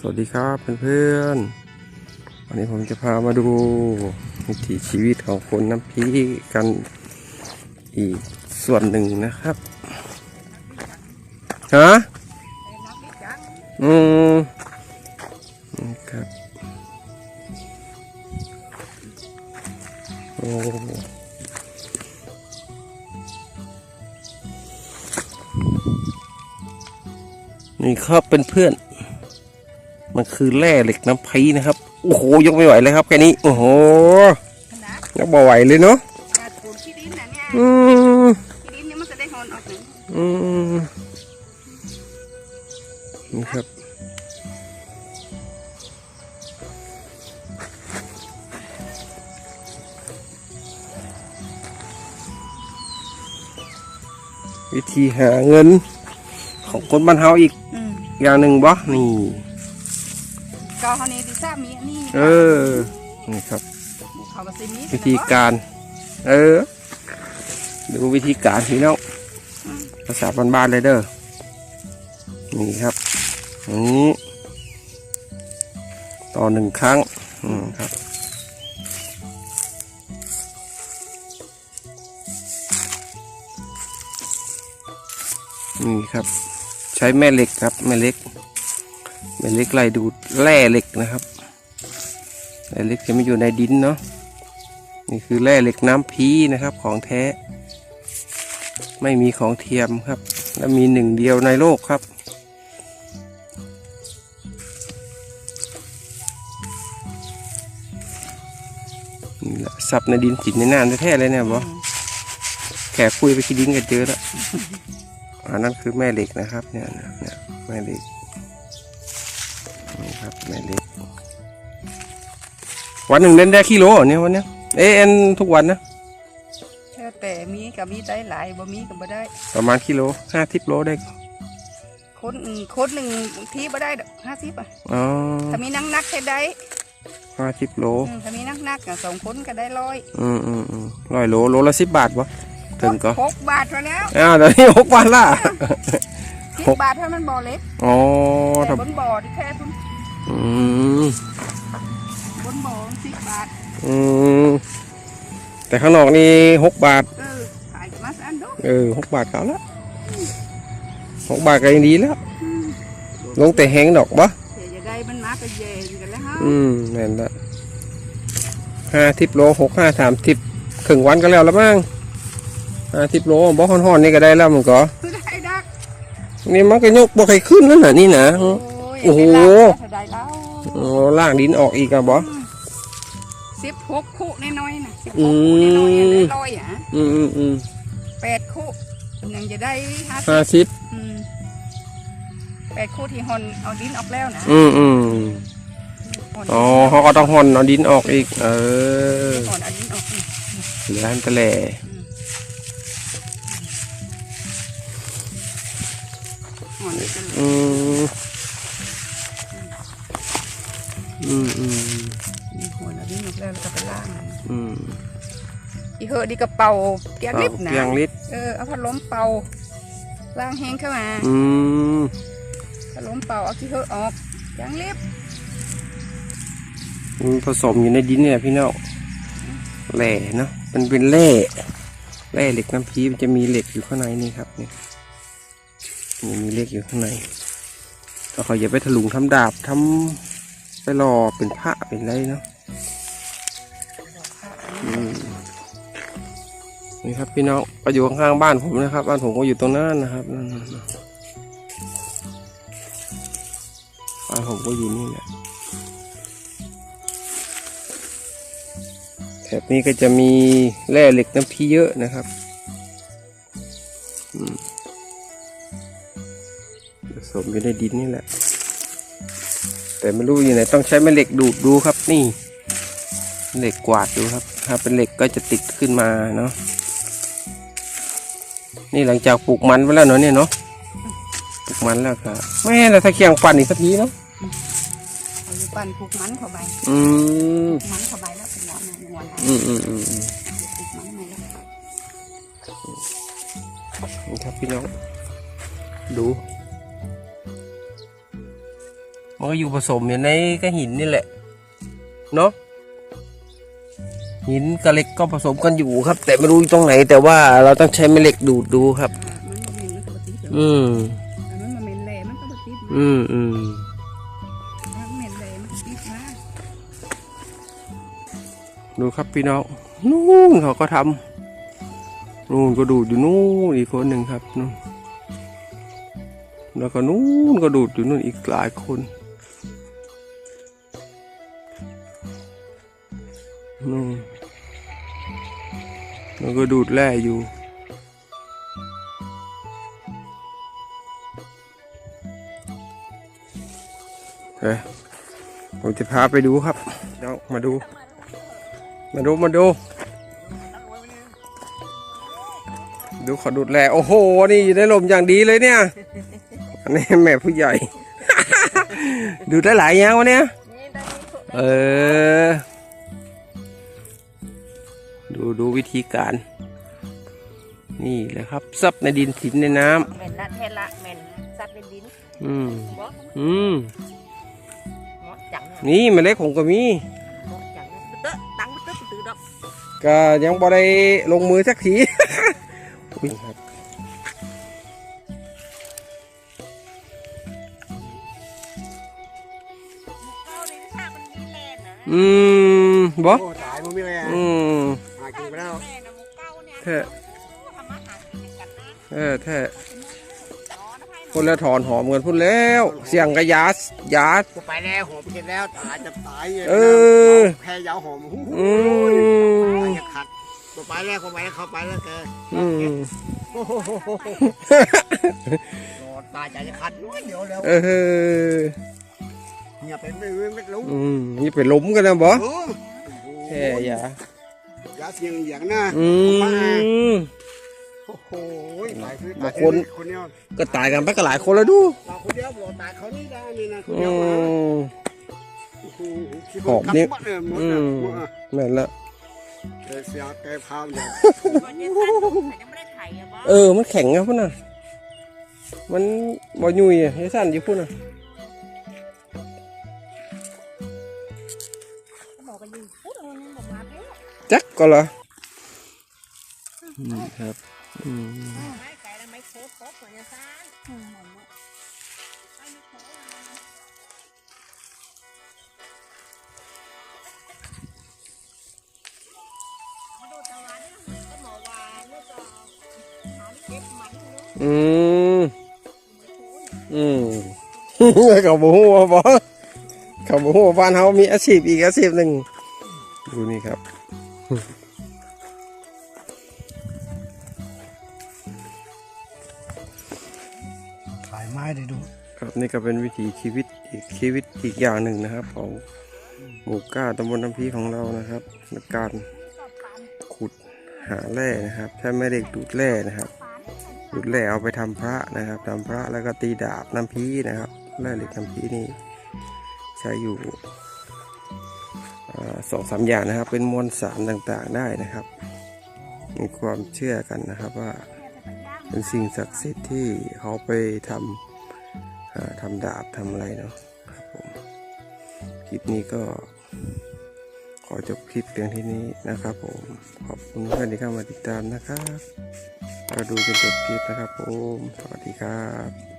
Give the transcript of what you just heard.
สวัสดีครับเพื่อนๆ วันนี้ผมจะพามาดูวิถีชีวิตของคนน้ำพีกันอีกส่วนหนึ่งนะครับฮะอืมครับโอ้นี่ครับเป็นเพื่อน มันคือแร่เหล็กน้ำพีนะครับ โอ้โหยกไม่ไหวเลยครับแค่นี้ โอ้โหขนาดยกบ่ไหวเลยเนาะการปลูกขี้ดินนะเนี่ยอืมขี้ดินเนี่ยมันจะได้หอนออกหนึ่งอืมนี่ครับวิธีหาเงินของคนบ้านเฮาอีกอืมอย่างหนึ่งบ่นี่ ก็เขานี่ดิซ่ามีอันนี้เออนี่ครับ เขาก็สิมีวิธีการ เออ ดูวิธีการพี่น้องภาษาบ้านๆเลยเด้อนี่ครับอย่างนี้ต่อหนึ่งครั้ง อืมครับนี่ครับ ใช้แม่เหล็กครับ แม่เหล็ก แม่เล็กไล่ดูดแร่เหล็กนะครับแร่เหล็กจะไม่อยู่ในดินเนาะนี่คือแร่เหล็กน้ำพีนะครับ ของแท้ ไม่มีของเทียมครับ และมีหนึ่งเดียวในโลกครับนี่แหละสับในดินจิตในน้ำแท้ๆเลยเนี่ยบอแขกคุยไปคิดดินกันเจอแล้วอันนั้นคือแม่เหล็กนะครับ เนี่ยเนี่ยแม่เหล็ก นี่ครับแม่เหล็ก วันหนึ่งเล่นได้กิโลเหรอเนี่ยวันเนี้ยเอะเอ็นทุกวันนะแล้วแต่มีกับมีได้หลายบ่มีก็บ่ได้ ประมาณกิโลห้าทิปโลได้คนอืมคนหนึ่งบางทีบ่ได้ดอกห้าสิบอะอ๋อถ้ามีนักนักๆให้ได้ห้าทิปโลอืมถ้ามีนักนักๆอะสองคนก็ได้ร้อยอืมอืมอืมร้อยโลโลละสิบบาทวะถึงก็หกบาทเท่าแล้วอ้าวเดี๋ยวนี้หกบาทละสิบหกบาทเท่ามันบ่อเล็กอ๋อแต่ทบนบ่อที่แค่ทุนำ อืมบนบ่อสิบบาท อืมแต่ข้างนอกนี่หกบาท เออ ขายกับมาสันดูเออหกบาทเขาละหกบาทก็ยังดีแล้วลงแต่แห้งดอกบ่ เดี๋ยวจะได้มันมาก็เย็นกันแล้วฮะอืมนั่นละห้าทิปโลหกห้าสามทิปครึ่งวันก็แล้วละมั้งห้าทิปโลบ่ห่อนๆนี่ก็ได้แล้วมันก็ได้ดักนี่มันก็ยกบ่ใครขึ้นแล้วน่ะนี่นะโอ้ย โอ้โห ได้แล้วโอ้ล่างดินออกอีกอะบ่สิบหกคู่น้อยๆนะสิบอืหมกคู่น้อยๆได้ร้อยอะอืมอืมอืมแปดคู่ยังจะได้ห้าสิห้าบสิบอืมแปดคู่ที่หอนเอาดินออกแล้วนะอืมอืมหอนอ๋อเขาก็ต้องห่อนเอาดินออกอีก เออหอนเอาดินออกนี่เหลืออันตะแหล่หอนนี่กันเลยอืม อืมอืมหอนเอาดินออกแล้วแล้วก็ไปล่างมันอืมอีเหอะดีกระเป๋าแกงลิบนะเกียงลิตรเออเอาพัดลมเป่าล่างแห้งเข้ามาอืมพัดลมเป่าเอาที่เหอะออกแกงลิบมันผสมอยู่ในดินเนี่ยพี่น้องแหล่เนาะมันเป็นแร่แร่เหล็กน้ำพีมันจะมีเหล็กอยู่ข้างในนี่ครับเนี่ยนี่มีเหล็กอยู่ข้างในถ้าเขาอย่าไปถลุงทำดาบทำ ไปหล่อเป็นพระเป็นอะไรเนาะนี่ครับพี่น้องก็อยู่ข้างๆบ้านผมนะครับ บ้านผมก็อยู่ตรงนั้นนะครับบ้านผมก็อยู่นี่แหละแถบนี้ก็จะมีแร่เหล็กน้ำพีเยอะนะครับผสมอยู่ในดินนี่แหละ แต่ไม่รู้อยู่ไหนต้องใช้แม่เหล็กดูดดูครับนี่ เหล็กกวาดดูครับ ถ้าเป็นเหล็กก็จะติดขึ้นมาเนาะนี่หลังจากปลูกมันไปแล้วเนาะเนี่ยเนาะปลูกมันแล้วครับแม่แต่ถ้าเคียงปั่นอีกสักทีเนาะเอาอยู่ปั่นผูกมันเข้าไปอืมผูกมันเข้าไปแล้วเป็นหนอนหนวลอืมอืมอืมอืมผูกมันไม่แล้วนี่ครับพี่น้องดู มันก็อยู่ผสมอยู่ในก็หินนี่แหละ เนาะหินกับเหล็กก็ผสมกันอยู่ครับ แต่ไม่รู้อยู่ตรงไหน แต่ว่าเราต้องใช้แม่เหล็กดูดดูครับ อืมอืมอืมดูครับพี่น้องนู่นเขาก็ทำนู่นก็ดูดอยู่นู่นอีกคนหนึ่งครับนู่นแล้วก็นู่นก็ดูดอยู่นู่นอีกหลายคน แล้วก็ดูดแร่อยู่เฮ้ยผมจะพาไปดูครับเดี๋ยวมาดู มาดู มาดู ดูขอดูดแลโอ้โห นี่อยู่ในลมอย่างดีเลยเนี่ย อันนี้แม่ผู้ใหญ่ ดูได้หลายอย่างวะเนี่ย เออ ดูดูวิธีการ นี่แหละครับ ซับในดินสินในน้แม่นละแทนละแม่นซัดเป็นดินำอืมบ่อืมเหมาะจังเนี่ยนี่แม่เล็กผมก็มีเหมาะจังเนี่ยเตอะตังเตอะตื้อดอกก็ยังบ่ได้ลงมือสักทีอุ๊ยครับเข้าในชามันมีแลนนะอืมบ่ แท้ทำมาหากินกันนะเออแท้อ๋อนะไพ่คนละถอนหอมกันพุ่นแล้ว เสียงกระยาสยากูไปแล้วหอมกินแล้วตายจะตายเออแพ้ยาวหอมหูอืมตายจะขัดกูไปแล้วกูไปแล้วเขาไปแล้วแกอืมโอ้โหรอตายใจจะขัดน้อยเดียวแล้วเออเงียบไปไม่ไม่ไม่รู้อืมนี่ไปล้มกันนะบ่โอ้แค่ยา ยาเสียงอย่างนะอืมโอ้โหตายคือมาตายคนคนเดียวก็ตายกันไปก็หลายคนแล้วดูตายคนเดียวบอกตายเขานี่ได้นี่นะคนอืเดียวมามโอ้โหคิดหอว่ามนี่กลับบ้านเลยหมดอืนะมหมดอะแม่นละแกเสียแกพามเนี่ยวันนี้ซัดแต่ยังไม่ได้ไถอะบ่เออมันแข็งอะพุ่นน่ะมันบ่ยุ่ยอะให้สั่นอยู่พุ่นน่ะ ออืมครับ อืม ไม่ไก่แล้วไม่โคตรโคตรเหมือนจะซ่านอืมหมด มาดูตะวันก็หมอวานแล้วก็หาเก็บมัน เนาะอืมอืมเขาบอกว่าบ่เขาบอกว่าบ้านเฮามีอาชีพอีกอาชีพหนึ่งดูนี่ครับ ขายไม้ได้ดูครับนี่ก็เป็นวิถีชีวิตอีกชีวิตอีกอย่างหนึ่งนะครับ ของหมู่เก้าตำบลน้ำพีของเรานะครับในการขุดหาแร่นะครับใช้แม่เหล็กดูดแร่นะครับ ดูดแร่เอาไปทำพระนะครับทำพระแล้วก็ตีดาบน้ำพีนะครับแร่เหล็กน้ำพีนี่ใช้อยู่สองสามอย่างนะครับ เป็นมวลสารต่างๆได้นะครับ มีความเชื่อกันนะครับว่าเป็นสิ่งศักดิ์สิทธิ์ที่เขาไปทำทำดาบทำอะไรเนาะครับผมคลิปนี้ก็ขอจบคลิปเพียงที่นี้นะครับผม ขอบคุณเพื่อนที่เข้ามาติดตามนะครับเราดูจนจบคลิปนะครับผม สวัสดีครับ